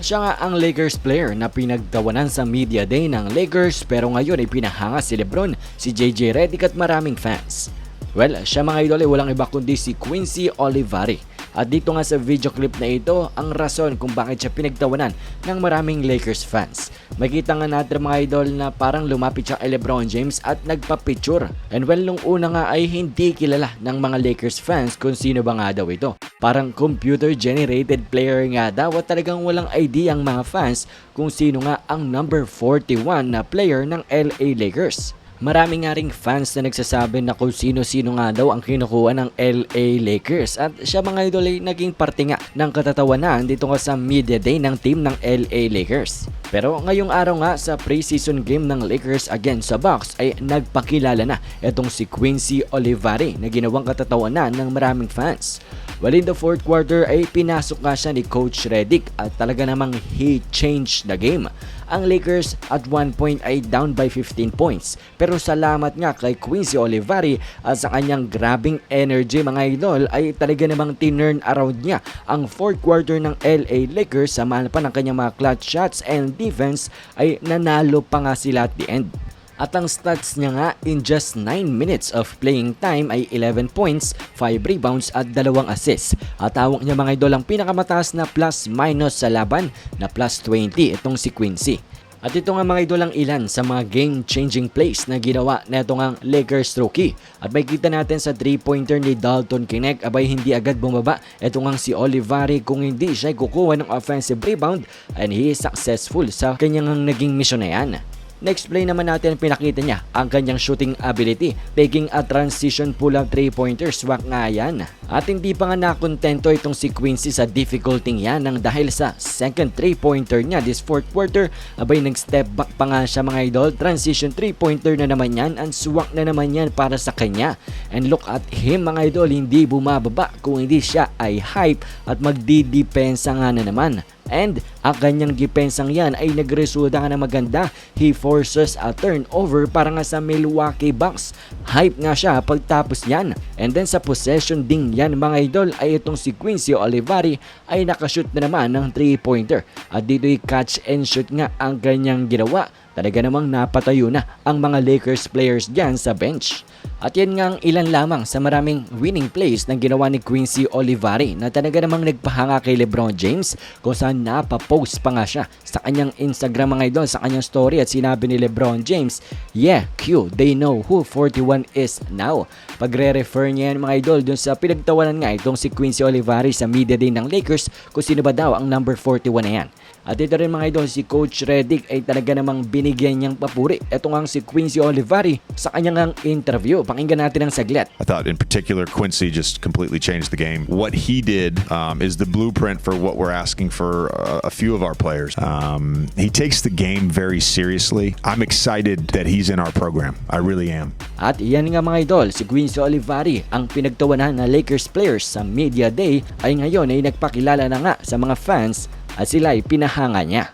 Siya nga ang Lakers player na pinagtawanan sa media day ng Lakers pero ngayon ay pinahanga si Lebron, si JJ Redick at maraming fans. Well, siya mga idol ay walang iba kundi si Quincy Olivari. At dito nga sa video clip na ito, ang rason kung bakit siya pinagtawanan ng maraming Lakers fans. Makita nga natin mga idol na parang lumapit siya kay Lebron James at nagpa-picture. And well, nung una nga ay hindi kilala ng mga Lakers fans kung sino ba nga daw ito. Parang computer-generated player nga daw at talagang walang idea ang mga fans kung sino nga ang number 41 na player ng LA Lakers. Marami nga ring fans na nagsasabi na kung sino-sino nga daw ang kinukuha ng LA Lakers at siya mga idol ay naging parte nga ng katatawanan dito nga sa media day ng team ng LA Lakers. Pero ngayong araw nga sa preseason game ng Lakers against sa Bucks ay nagpakilala na itong si Quincy Olivari na ginawang katatawanan ng maraming fans. Well, in the fourth quarter ay pinasok nga siya ni Coach Redick at talaga namang he changed the game. Ang Lakers at one point ay down by 15 points. Pero salamat nga kay Quincy Olivari at sa kanyang grabing energy mga idol ay talaga namang tinurn around niya ang fourth quarter ng LA Lakers sa pa ng kanyang mga clutch shots and defense ay nanalo pa nga sila at the end. At ang stats niya nga in just 9 minutes of playing time ay 11 points, 5 rebounds at 2 assists. At hawak niya mga idol ang pinakamataas na plus minus sa laban na plus 20 itong si Quincy. At ito nga mga idol ang ilan sa mga game-changing plays na ginawa na ito nga Lakers rookie. At may kita natin sa 3-pointer ni Dalton Kinect abay hindi agad bumaba. Ito nga si Olivari kung hindi siya kukuha ng offensive rebound and he is successful sa kanyang naging mission na yan. Next play naman natin pinakita niya ang kanyang shooting ability, taking a transition pull-up 3-pointer, swak nga yan. At hindi pa nga nakontento itong si Quincy sa difficulty yan nang dahil sa second 3-pointer niya this fourth quarter, abay nag-step back pa nga siya mga idol, transition 3-pointer na naman yan, and swak na naman yan para sa kanya. And look at him mga idol, hindi bumababa kung hindi siya ay hype at magdidepensa nga na naman. And ang kanyang dipensang yan ay nagresulta nga na maganda. He forces a turnover para nga sa Milwaukee Bucks. Hype nga siya pagtapos yan. And then sa possession ding yan mga idol ay itong si Quincy Olivari ay nakashoot na naman ng 3-pointer. At dito'y catch and shoot nga ang kanyang ginawa. Talaga namang napatayo na ang mga Lakers players dyan sa bench. At yan nga ang ilan lamang sa maraming winning plays na ginawa ni Quincy Olivari na talaga namang nagpahanga kay Lebron James kung saan napapost pa nga siya sa kanyang Instagram mga idol sa kanyang story at sinabi ni Lebron James, Yeah, Q, they know who 41 is now. Pagre-refer niya yan mga idol dun sa pinagtawanan nga itong si Quincy Olivari sa media day ng Lakers kung sino ba daw ang number 41 na yan. At ito rin mga idol, si Coach Redick ay talaga namang binigyan niyang papuri. Ito nga si Quincy Olivari sa kanyang interview. Pakinggan natin ang saglit. I thought in particular Quincy just completely changed the game. What he did um, is the blueprint for what we're asking for a, a few of our players. Um, he takes the game very seriously. I'm excited that he's in our program. I really am. At iyan nga mga idol, si Quincy Olivari, ang pinagtawanan na Lakers players sa Media Day ay ngayon ay nagpakilala na nga sa mga fans at sila ay pinahanga niya.